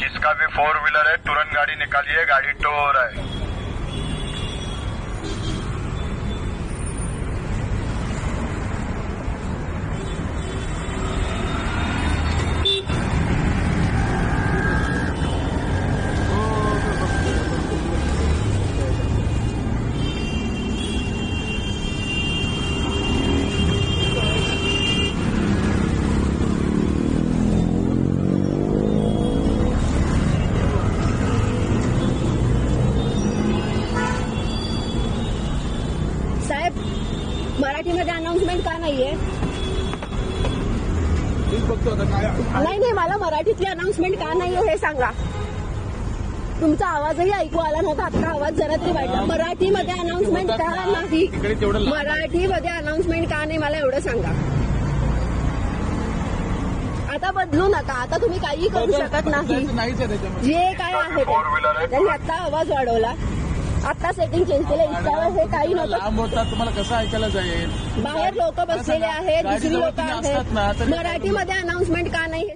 जिसका भी four wheeler है तुरंत गाड़ी निकालिए गाड़ी टो हो मराठीमध्ये अनाउन्समेंट का नाहीये? नाही नाही मला मराठीतली अनाउन्समेंट का नाहीये हे सांगा. तुमचा आवाजही ऐकू आला नव्हता आता आवाज जरा तरी वाटला मराठीमध्ये अनाउन्समेंट का नाही? मराठीमध्ये अनाउन्समेंट का नाही मला एवढं सांगा. आता बदलू नका आता तुम्ही काही करू शकत नाही. जे काय आहे ते. है त्यांनी आता आवाज वाढवला. आता सेटिंग चेंज केलं. इतक्या वेळ हे काही नव्हतं. लांब तुम्हाला कसं ऐकायला जाईल? बाहेर लोक बसलेले आहेत दुसरी लोक आहेत. मराठीमध्ये अनाउन्समेंट का नाही हे